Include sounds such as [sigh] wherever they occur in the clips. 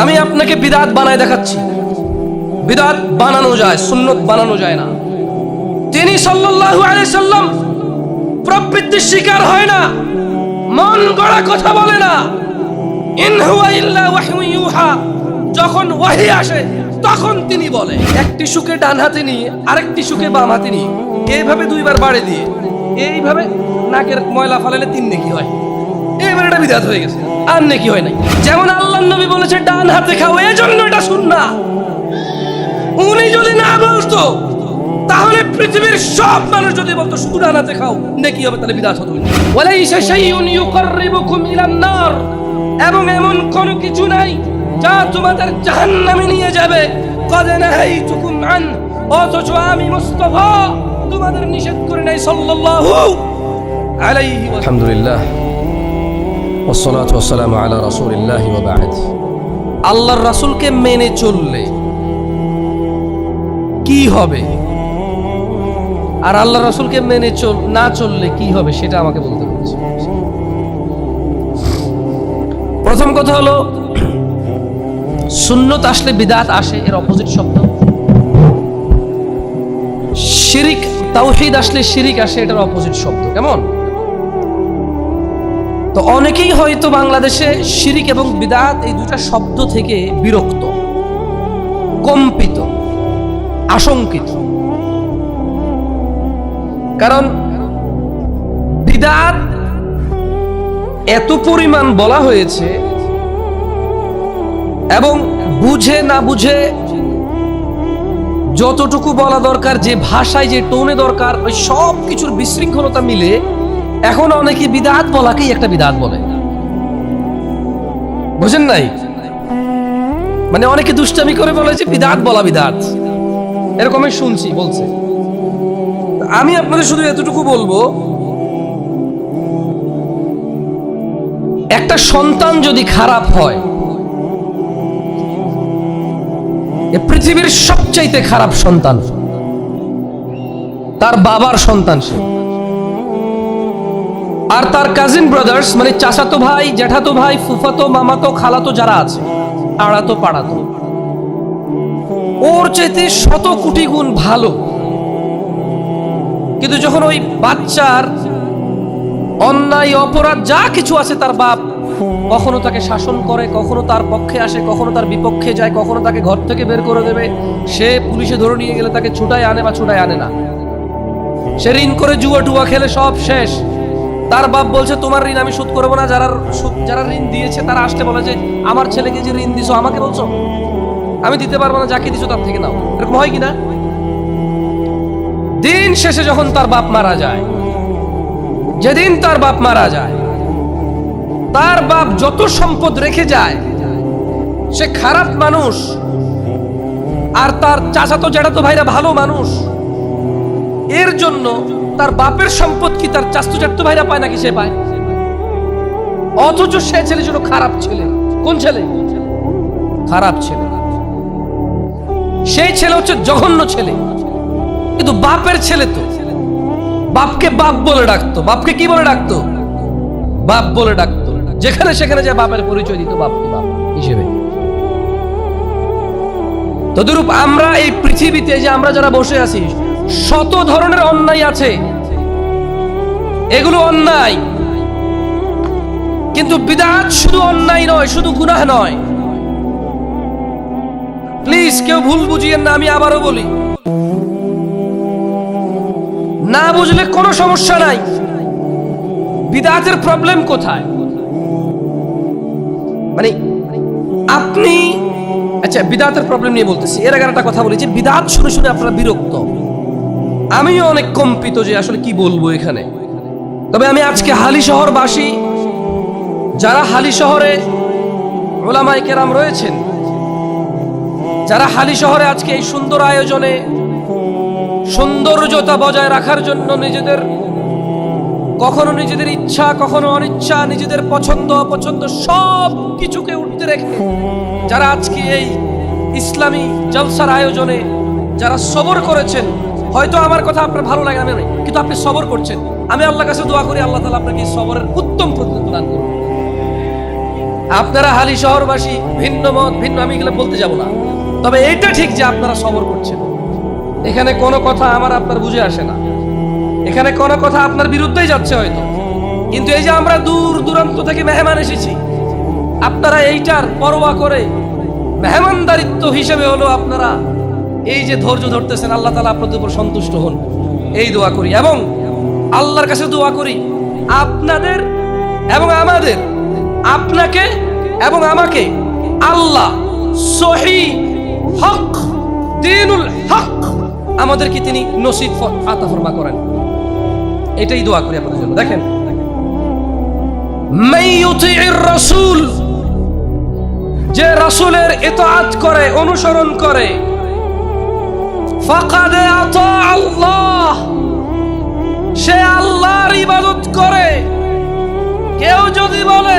আমি আপনাকে বিদাত বানায় দেখাচ্ছি। বিদাত বানানো যায়, সুন্নত বানানো যায় না। তিনি সাল্লাম প্রবৃত্তির শিকার হয় না, মন গড়া কথা বলে না। যখন ওয়াহি আসে, তখন তিনি বলে, একটি সুকে ডান হাতে নিয়ে, আরেকটি সুকে বাম হাতে নিয়ে, এইভাবে দুইবার বাড়ি দিয়ে, এইভাবে নাকের ময়লা ফালালে তিন নেকি হয়। এবার এটা হয়ে গেছে। আর নেকি হয় নাই। যেমন আল্লাহ নবী বলেছে, ডান হাতে খাও এই জন্য এটা শুননা উনি যদি না বলতো, তাহলে পৃথিবীর সব মানুষ যদি বলতো ডান হাতে খাও, নেকি হবে, তাহলে বিদাত হতো। ওয়ালাইসা শাইউন ইউকাররিবুকুম ইলান নার। এবং এমন কোনো কিছু নাই যা তোমাদের জাহান্নামে নিয়ে যাবে। কদ নাহাইতুকুম আন, অথচ আমি মুস্তাফা। তোমাদের নিষেধ করে নাই সাল্লাল্লাহু আলাইহি আলহামদুলিল্লাহ। আল্লাহর রাসুলকে মেনে চললে কি হবে? আর আল্লাহ রাসুলকে মেনে চল, না চললে কি হবে সেটা আমাকে বলতে হচ্ছে প্রথম কথা হলো, সুন্নত আসলে বিদাত আসে, এর অপোজিট শব্দ। শিরিক, তাওহিদ আসলে শিরিক আসে, এটার অপোজিট শব্দ। কেমন? তো অনেকেই হয়তো বাংলাদেশে শিরিক এবং বিদাত এই দুটা শব্দ থেকে বিরক্ত, কম্পিত, আশঙ্কিত। কারণ বিদাত এত পরিমাণ বলা হয়েছে এবং বুঝে না বুঝে যতটুকু বলা দরকার, যে ভাষায়, যে টোনে দরকার, ওই সব কিছুর বিশৃঙ্খলতা মিলে এখন অনেকে বিদাত বলাকেই একটা বিদাত বলে। বুঝেন নাই? মানে অনেকে দুষ্টামি করে বলে যে বিদাত বলা বিদাত। এরকম আমি শুনছি, বলছে। আমি আপনাদের শুধু এতটুকু বলব, একটা সন্তান যদি খারাপ হয়, এ পৃথিবীর সবচাইতে খারাপ সন্তান, তার বাবার সন্তান সে। আর তার কাজিন ব্রাদার্স মানে চাচাতো ভাই, জ্যাঠাতো ভাই, ফুফাতো, মামাতো, খালাতো যারা আছে আড়াতো পাড়াতো। ওর চাইতে শত কোটি গুণ ভালো। কিন্তু যখন ওই বাচ্চার অন্যায়, অপরাধ, যা কিছু আছে তার বাপ, কখনো তাকে শাসন করে, কখনো তার পক্ষে আসে, কখনো তার বিপক্ষে যায়, কখনো তাকে ঘর থেকে বের করে দেবে, সে পুলিশে ধরে নিয়ে গেলে তাকে ছুটায় আনে বা ছুটায় আনে না। সে ঋণ করে জুয়া টুয়া খেলে সব শেষ। তার বাপ বলছে, তোমার ঋণ আমি শোধ করব না। যারা যারা ঋণ দিয়েছে, তারা আসতে বলে যে, আমার ছেলেকে যে ঋণ দিছো, আমাকে বলছো? আমি দিতে পারব না, যাকে দিছো তার থেকে নাও। এরকম হয় কিনা দিন শেষে যখন তার বাপ মারা যায়, যেদিন তার বাপ মারা যায়, তার বাপ যত সম্পদ রেখে যায়, সে খারাপ মানুষ। আর তার চাচাতো জ্যাঠাতো ভাইরা ভালো মানুষ। এর জন্য তার বাপের সম্পদ কি? তার চাস্তু চাট্টু ভাইরা পায় নাকি সে পায়? অথচ সে ছেলে ছিল খারাপ ছেলে। কোন ছেলে? খারাপ ছেলে। সেই ছেলে হচ্ছে জঘন্য ছেলে। কিন্তু বাপের ছেলে তো। বাপকে বাপ বলে ডাকতো। বাপকে কি বলে ডাকতো? বাপ বলে ডাকতো। যেখানে সেখানে যে বাপের পরিচয় দিত বাপকে বাপ হিসেবে। তদরূপ আমরা এই পৃথিবীতে যে আমরা যারা বসে আছি শত ধরনের অন্যায় আছে। এগুলো অন্যায়। কিন্তু বিদাত শুধু অন্যায় নয়, শুধু গুনাহ নয়। প্লিজ কেউ ভুল বুঝিয়েন না, আমি আবারও বলি। না বুঝলে কোনো সমস্যা নাই। বিদাতের প্রবলেম কোথায়? মানে আপনি আচ্ছা বিদাতের প্রবলেম নিয়ে বলতেছি। এর আগে একটা কথা বলি যে বিদাত শুনে শুনে আপনারা বিরক্ত। আমিও অনেক কম্পিত যে আসলে কি বলব এখানে। তবে আমি আজকে হালি শহরবাসী, যারা হালি শহরে ওলামাই কেরাম রয়েছেন, যারা হালি শহরে আজকে এই সুন্দর আয়োজনে সৌন্দর্যতা বজায় রাখার জন্য নিজেদের কখনো নিজেদের ইচ্ছা, কখনো অনিচ্ছা, নিজেদের পছন্দ, অপছন্দ সব কিছুকে উঠতে রেখে যারা আজকে এই ইসলামী জলসার আয়োজনে যারা সবর করেছেন হয়তো আমার কথা আপনার ভালো লাগে না কিন্তু আপনি সবর করছেন। আমি আল্লাহ কাছে দোয়া করি, আল্লাহ তালা আপনাকে সবরের উত্তম প্রতিদান করুন। আপনারা হালি শহরবাসী, ভিন্ন মত, ভিন্ন, আমি এগুলো বলতে যাব না। তবে এইটা ঠিক যে আপনারা সবর করছেন। এখানে কোনো কথা আমার আপনার বুঝে আসে না। এখানে কোনো কথা আপনার বিরুদ্ধেই যাচ্ছে হয়তো। কিন্তু এই যে আমরা দূর দূরান্ত থেকে মেহমান এসেছি, আপনারা এইটার পরোয়া করে মেহমানদারিত্ব হিসেবে হলো আপনারা এই যে ধৈর্য ধরতেছেন, আল্লাহ তালা আপনাদের উপর সন্তুষ্ট হন। এই দোয়া করি এবং আল্লাহর কাছে দোয়া করি, আপনাদের এবং আমাদের, আপনাকে এবং আমাকে আল্লাহ সহি হক, দিনুল হক আমাদেরকে তিনি নসিব আতা ফরমা করেন। এটাই দোয়া করি আপনাদের জন্য। দেখেন রাসূল যে রাসূলের ইতাআত করে, অনুসরণ করে ফাকাদে আতা আল্লাহ। সে আল্লাহর ইবাদত করে। কেউ যদি বলে,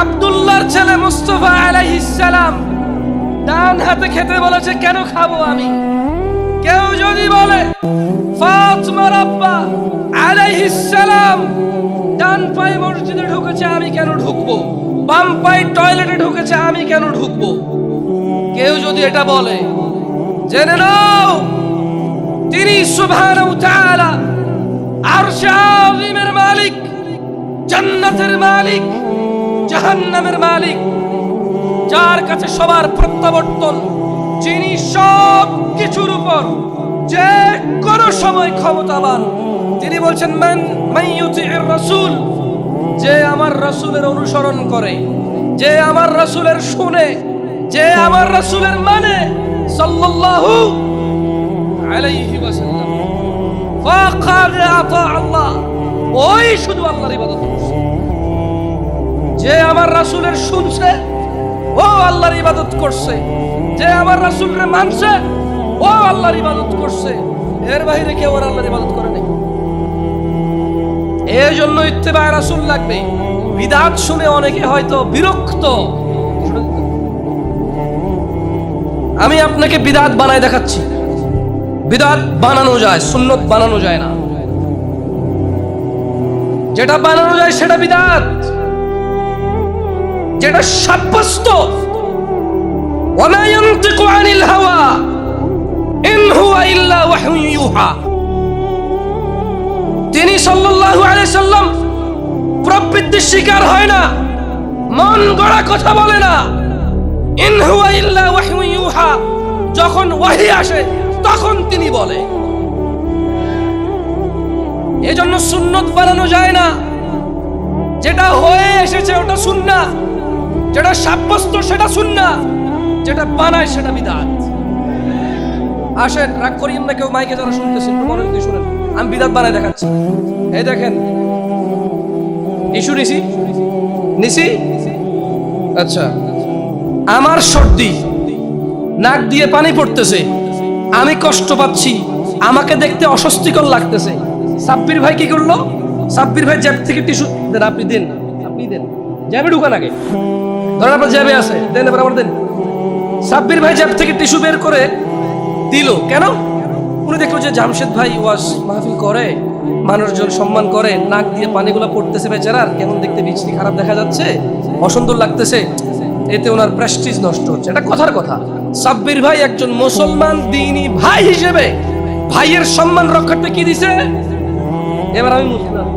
আব্দুল্লাহর ছেলে মুস্তফা আলাইহিস সালাম ডান হাতে খেতে বলেছে, কেন খাব আমি? কেউ যদি বলে ফাতিমার আব্বা আলাইহিস সালাম ডান পায়ে মসজিদে ঢুকেছে, আমি কেন ঢুকবো? বাম পায়ে টয়লেটে ঢুকেছে, আমি কেন ঢুকবো? কেউ যদি এটা বলে জেনে নাও, তিনি সুবহানাহু তাআলা মালিক, জান্নাতের মালিক, জাহান্নামের মালিক, যার কাছে সবার প্রত্যাবর্তন, যিনি সব কিছুর উপর যে কোন সময় ক্ষমতাবান। তিনি বলছেন, মান মাইয়ুতির রাসূল, যে আমার রাসূলের অনুসরণ করে, যে আমার রাসূলের শুনে, যে আমার রাসূলের মানে সাল্লাল্লাহু আলাইহি ওয়াসাল্লাম। ফাকাদ আতা আল্লাহ। ওই শুধু আল্লাহর ইবাদত করছে। যে আমার রাসূলের শুনছে, ও আল্লাহর ইবাদত করছে। যে আমার রাসূলের মানছে, ও আল্লাহর ইবাদত করছে। এর বাইরে কেউ আর আল্লাহর ইবাদত করে নাই। এই জন্য ইত্তেবা রাসূল লাগবে। বিদাত শুনে অনেকে হয়তো বিরক্ত। আমি আপনাকে বিদাত বানায় দেখাচ্ছি। বিদাত বানানো যায়, সুন্নত বানানো যায় না। যেটা বানানো যায় সেটা বিদাত। যেটা সাব্যস্ত। হাওয়া, ইন হুয়া তিনি সাল্লাল্লাহু আলাইহি সাল্লাম প্রবৃত্তির শিকার হয় না, মন গড়া কথা বলে না। ইন হুয়া ইল্লা ইউহা যখন ওয়াহি আসে, তখন তিনি বলে, এজন্য সুন্নত বানানো যায় না। যেটা হয়ে এসেছে ওটা সুন্না, যেটা সাব্যস্ত সেটা সুন্না, যেটা বানায় সেটা বিদাত। আসেন, রাগ করিয়েন না কেউ, মাইকে যারা শুনতেছেন একটু মনোযোগ শুনেন। আমি বিদাত বানায় দেখাচ্ছি। এই দেখেন ইস্যু নিছি? নিছি? আচ্ছা। আমার সর্দি নাক দিয়ে পানি পড়তেছে। আমি কষ্ট পাচ্ছি। আমাকে দেখতে অস্বস্তিকর লাগতেছে। সাব্বির ভাই কি করল? সাব্বির ভাই জ্যাব থেকে টিস্যু দেন, আপনি দেন আপনি দেন। জ্যাবে ঢুকান আগে। ধরেন আপনার জ্যাবে আছে। দেন এবার আমার দেন। সাব্বির ভাই জ্যাব থেকে টিস্যু বের করে দিল। কেন? উনি দেখল যে জামশেদ ভাই ওয়াজ মাহফিল করে, মানুষজন সম্মান করে, নাক দিয়ে পানিগুলো পড়তেছে বেচারার কেমন দেখতে বৃষ্টি খারাপ দেখা যাচ্ছে। অসুন্দর লাগতেছে। এতে ওনার প্রেস্টিজ নষ্ট হচ্ছে। এটা কথার কথা। সাব্বির ভাই একজন মুসলমান দিনী ভাই হিসেবে ভাইয়ের সম্মান রক্ষার্থে কি দিছে? এবার আমি বুঝলাম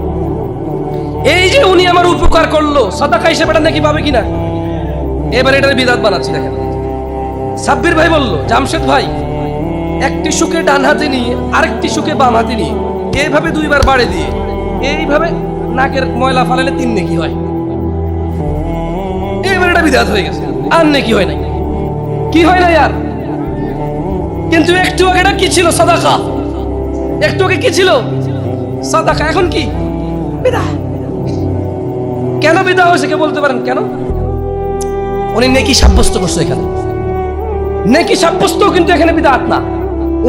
এই যে উনি আমার উপকার করল, সাদাকা হিসেবে এটা নাকি পাবে কিনা? এবার এটার বিদাত বানাচ্ছি, দেখেন। সাব্বির ভাই বলল, জামশেদ ভাই, একটি সুখে ডান হাতে নিয়ে আরেকটি সুখে বাম হাতে নিয়ে এইভাবে দুইবার বাড়ে দিয়ে, এইভাবে নাকের ময়লা ফালালে তিন নেকি হয়। এবার এটা বিদাত হয়ে গেছে। আর নেকি হয় নাই। কি হয় না আর কিন্তু একটু আগে এটা কি ছিল সাদাকা? একটু আগে কি ছিল? সাদাকা, এখন কি? বিদা কেন বিদা হয়েছে কে বলতে পারেন? কেন? উনি নেকি সাব্যস্ত করছে এখানে। নেকি সাব্যস্ত কিন্তু এখানে বিদাত না।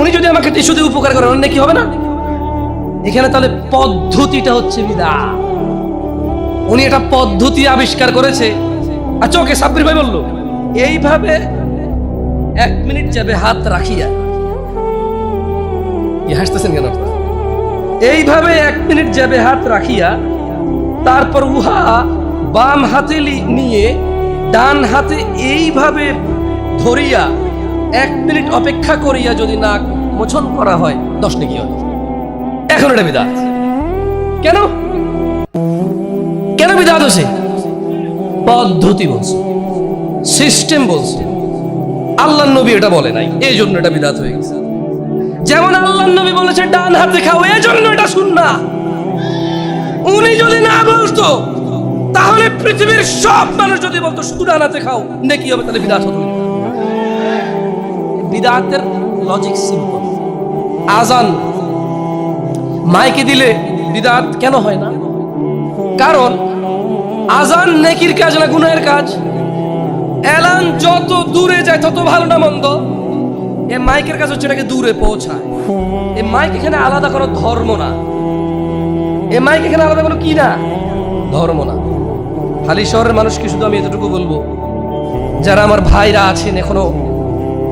উনি যদি আমাকে টিস্যু দিয়ে উপকার করেন ওর নেকি হবে না? এখানে তাহলে পদ্ধতিটা হচ্ছে বিদা উনি এটা পদ্ধতি আবিষ্কার করেছে। আচ্ছা ওকে সাব্বির ভাই বলল, এইভাবে এক মিনিট যাবে হাত রাখিয়া। হাসতেছেন কেন? এইভাবে এক মিনিট যাবে হাত রাখিয়া, তারপর উহা বাম হাতে নিয়ে ডান হাতে এইভাবে ধরিয়া এক মিনিট অপেক্ষা করিয়া যদি নাক মোচন করা হয়, দশ নাকি হয় এখন এটা বিদাত। কেন? কেন বিদাত হয়েছে? পদ্ধতি বলছে সিস্টেম বলছে। আল্লাহ নবী এটা বলে নাই। এই জন্য এটা বিদাত হয়ে গেছে। যেমন আল্লাহ নবী বলেছে, ডান হাতে খাও এই জন্য এটা শুননা উনি যদি না বলতো, তাহলে পৃথিবীর সব মানুষ যদি বলতো, শুধু ডান হাতে খাও নেকি হবে, তাহলে বিদাত হতো। না। বিদাতের লজিক সিম্পল আজান মাইকে দিলে বিদাত কেন হয় না? কারণ আজান নেকির কাজ না গুনাহের কাজ? এলান যত দূরে যায়, তত ভালো না মন্দ। এ মাইকের কাছে হচ্ছে এটাকে দূরে পৌঁছায়। এ মাইক এখানে আলাদা কোনো ধর্ম না। এ মাইক এখানে আলাদা কোনো কি না? ধর্ম না। খালি শহরের মানুষকে শুধু আমি এতটুকু বলব, যারা আমার ভাইরা আছেন এখনও,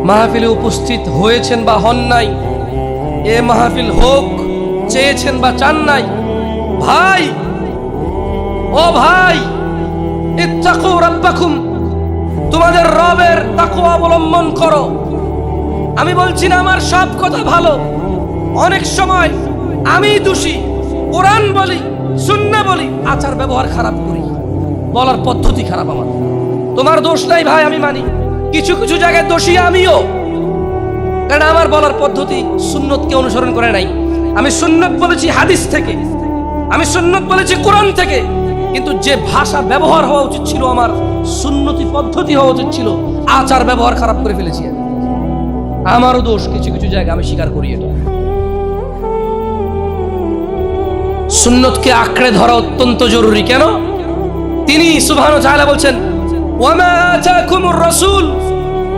মাহফিলে উপস্থিত হয়েছেন বা হন নাই, এ মাহফিল হোক, চেয়েছেন বা চান নাই, ভাই, ও ভাই, ইত্তাকু রাব্বাকুম। তোমাদের রবের তাকওয়া অবলম্বন করো। আমি বলছি না আমার সব কথা ভালো। অনেক সময় আমি দোষী, কোরআন বলি, সুন্না বলি, আচার ব্যবহার খারাপ করি। বলার পদ্ধতি খারাপ আমার। তোমার দোষ নাই ভাই, আমি মানি। কিছু কিছু জায়গায় দোষী আমিও। কারণ আমার বলার পদ্ধতি সুন্নতকে অনুসরণ করে নাই। আমি সুন্নত বলেছি হাদিস থেকে। আমি সুন্নত বলেছি কোরআন থেকে। কিন্তু যে ভাষা ব্যবহার হওয়া উচিত ছিল আমার, সুন্নতি পদ্ধতি হওয়া উচিত ছিল, আচার ব্যবহার খারাপ করে ফেলেছি আমি। আমারও দোষ, কিছু কিছু জায়গায় আমি স্বীকার করি এটা। সুন্নতকে আঁকড়ে ধরা অত্যন্ত জরুরি, কেন? তিনি সুবহান চাহলা বলছেন, ওয়ামা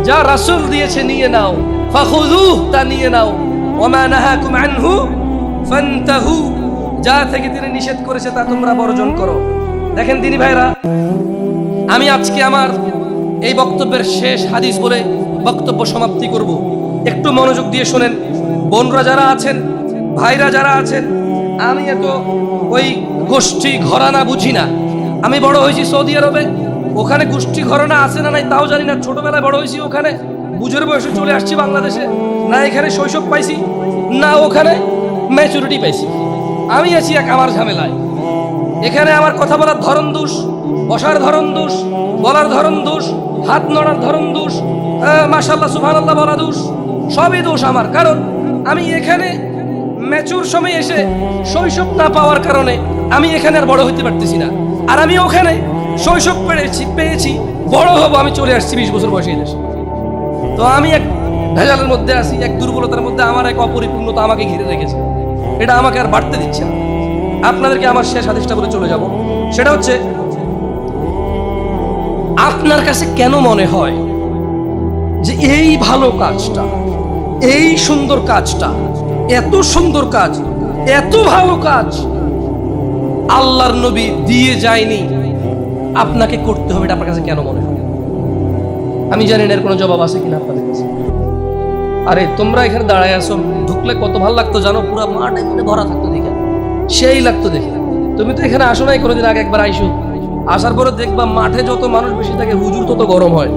যা রাসূল দিয়েছে নিয়ে নাও তা নিয়ে নাও যা থেকে তিনি নিষেধ করেছে তা তোমরা বর্জন করো। দেখেন তিনি ভাইরা, আমি আজকে আমার এই বক্তব্যের শেষ হাদিস বলে বক্তব্য সমাপ্তি করব। একটু মনোযোগ দিয়ে শোনেন, বোনরা যারা আছেন, ভাইরা যারা আছেন, আমি এত ওই গোষ্ঠী ঘরানা বুঝি না। আমি বড় হয়েছি সৌদি আরবে, ওখানে গোষ্ঠী ঘরানা আছে না নাই তাও জানি না। ছোটবেলায় বড় হয়েছি ওখানে, বুঝের বয়সে চলে আসছি বাংলাদেশে, না এখানে শৈশব পাইছি, না ওখানে ম্যাচুরিটি পাইছি। আমি আছি এক আমার ঝামেলায়। এখানে আমার কথা বলার ধরন দোষ, বসার ধরন দোষ, বলার ধরন দোষ, হাত নড়ার ধরন দোষ মাসাল্লাহ সুবহানাল্লাহ বলা দোষ, সবই দোষ আমার। কারণ আমি এখানে ম্যাচুর সময় এসে শৈশব না পাওয়ার কারণে আমি এখানে আর বড় হইতে পারতেছি না। আর আমি ওখানে শৈশব পেয়েছি পেয়েছি, বড় হব, আমি চলে আসছি বিশ বছর বয়সে দেশে। তো আমি এক ভেজালের মধ্যে আছি, এক দুর্বলতার মধ্যে আমার এক অপরিপূর্ণতা আমাকে ঘিরে রেখেছে। এটা আমাকে আর বাড়তে দিচ্ছে না। আপনাদেরকে আমার শেষ আদেশটা বলে চলে যাব। সেটা হচ্ছে, আপনার কাছে কেন মনে হয় যে এই ভালো কাজটা, এই সুন্দর কাজটা, এত সুন্দর কাজ, এত ভালো কাজ আল্লাহর নবী দিয়ে যায়নি? আপনাকে করতে হবে এটা আপনার কাছে কেন মনে হয়? আমি জানি না এর কোনো জবাব আছে কিনা আপনাদের কাছে। আরে, তোমরা এখানে দাঁড়ায় আসো ঢুকলে কত ভালো লাগতো জানো? পুরো মাঠ এখানে ভরা থাকতো দেখে। সেই লাগতো দেখে। তুমি তো এখানে আসো নাই কোনোদিন আগে একবার আইসো। আসার পরে দেখবা মাঠে যত মানুষ বেশি থাকে, হুজুর তত গরম হয়।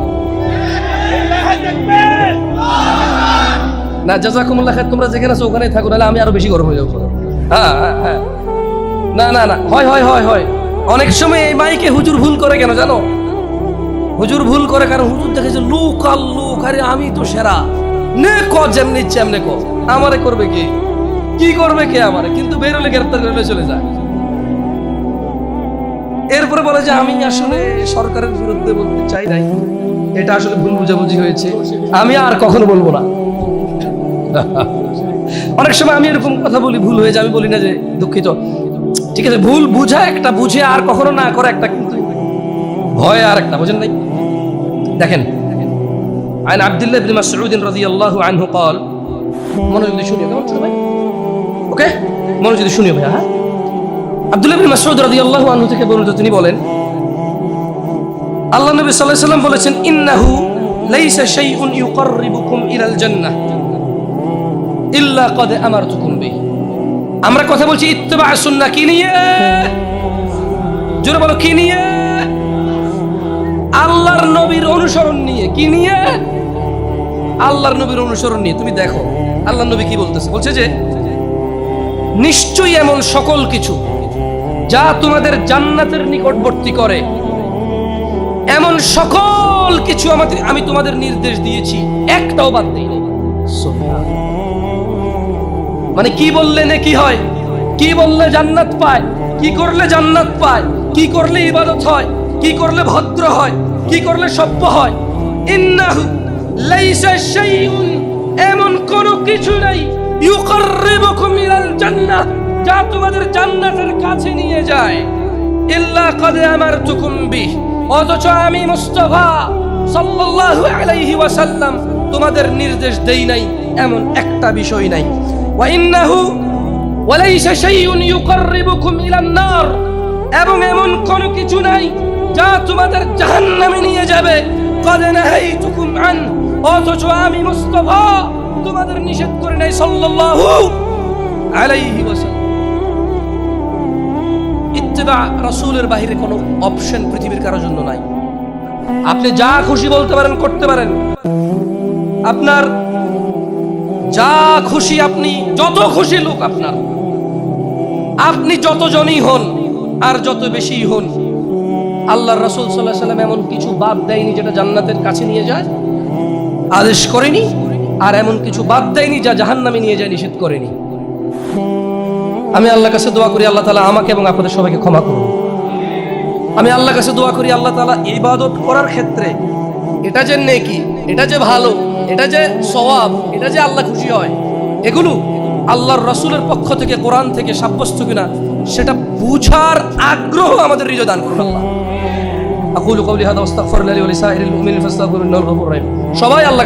না, জাজাকুমুল্লাহ খায় তোমরা যেখানে আছো থাকো, নাহলে আমি আরও বেশি গরম হয়ে যাব। হ্যাঁ হ্যাঁ হ্যাঁ। না না না, হয় হয় হয় হয়। অনেক সময় এই মাইকে হুজুর ভুল করে কেন জানো? হুজুর ভুল করে কারণ হুজুর দেখেছে লোক আর আরে আমি তো সেরা। নে ক, যেমনি ইচ্ছে, এমনি ক। আমারে করবে কি? কি করবে কে আমারে কিন্তু বেরোলে গ্রেপ্তার করে চলে যায় এরপরে বলে যে আমি আসলে সরকারের বিরুদ্ধে বলতে চাই নাই এটা আসলে ভুল বুঝাবুঝি হয়েছে আমি আর কখনো বলবো না [laughs] অনেক সময় আমি এরকম কথা বলি ভুল হয়ে যায় আমি বলি না যে দুঃখিত ঠিক আছে ভুল বুঝা একটা বুঝে আর কখনো না করে একটা কিন্তু ভয় আর একটা বুঝেন নাই দেখেন আইন আব্দুল্লাহ ইবনে মাসউদ রাদিয়াল্লাহু আনহু قال মনোযোগ দিয়ে শুনিও কেমন ছোট ভাই ওকে? মনোযোগ দিয়ে শুনিও ভাই হ্যাঁ? আব্দুল্লাহ ইবনে মাসউদ রাদিয়াল্লাহু আনহু থেকে বর্ণিত তিনি বলেন, আল্লাহ নবী সাল্লাল্লাহু আলাইহি সাল্লাম বলেছেন, ইন্নাহু লাইসা শাইউন ইলাল জান্নাহ ইল্লা আমারতুকুম বিহি। আমরা কথা বলছি সুন্নাহ কি নিয়ে? জোরে বলো, কি নিয়ে? আল্লাহর নবীর অনুসরণ নিয়ে, কি নিয়ে? আল্লাহর নবীর অনুসরণ নিয়ে, তুমি দেখো, আল্লাহর নবী কি বলতেছে? বলছে যে নিশ্চয়ই এমন সকল কিছু যা তোমাদের জান্নাতের নিকটবর্তী করে। এমন সকল কিছু আমাদের আমি তোমাদের নির্দেশ দিয়েছি। একটাও বাদ সুবহানাল্লাহ। মানে কি বললে কি হয়? কি বললে জান্নাত পায়? কি করলে জান্নাত পায়? কি করলে ইবাদত হয়? কি করলে ভদ্র হয়? কি করলে সভ্য হয়? ইন্নাহু লাইসা শাইউন। এমন কোনো কিছু নাই ইলাল জান্নাহ, যা তোমাদের জান্নাতের কাছে নিয়ে যায়। ইল্লা কদ আমারতুকুম বিহ, অথচ আমি সাল্লাল্লাহু আলাইহি ওয়াসাল্লাম, তোমাদের নির্দেশ দেই নাই, এমন একটা বিষয় নাই। ওয়া ইন্নাহু ওয়ালাইসা শাইউন ইউকাররিবুকুম ইলান নার, এবং এমন কোনো কিছু নাই যা তোমাদের নিয়ে কারোর জন্য নাই। আপনি যা খুশি বলতে পারেন, করতে পারেন। আপনার যা খুশি আপনি, যত খুশি লোক আপনার। আপনি যতজনই হন, আর যত বেশি হন আল্লাহ রসুল সাল্লাহ সাল্লাম এমন কিছু বাদ দেয়নি যেটা জান্নাতের কাছে নিয়ে যায়, আদেশ করেনি, আর এমন কিছু বাদ দেয়নি যা জাহান্নামে নিয়ে যায়, নিষেধ করেনি। আমি আল্লাহ কাছে দোয়া করি, আল্লাহ তালা আমাকে এবং আপনাদের সবাইকে ক্ষমা করুন। আমি আল্লাহ কাছে দোয়া করি, আল্লাহ তালা ইবাদত করার ক্ষেত্রে এটা যে নেকি, এটা যে ভালো, এটা যে সওয়াব, এটা যে আল্লাহ খুশি হয়, এগুলো আল্লাহর রসুলের পক্ষ থেকে, কোরআন থেকে সাব্যস্ত কিনা, সেটা বুঝার আগ্রহ আমাদের হৃদয় দান করুন আল্লাহ। আকুলু কওলি হাদা ওয়াস্তাগফিরুল্লাহি ওয়া লিসাইরিল মুমিনিন ফাস্তাগফিরুহু ইন্নাহু গফুরুর রহিম সবাই আল্লাহ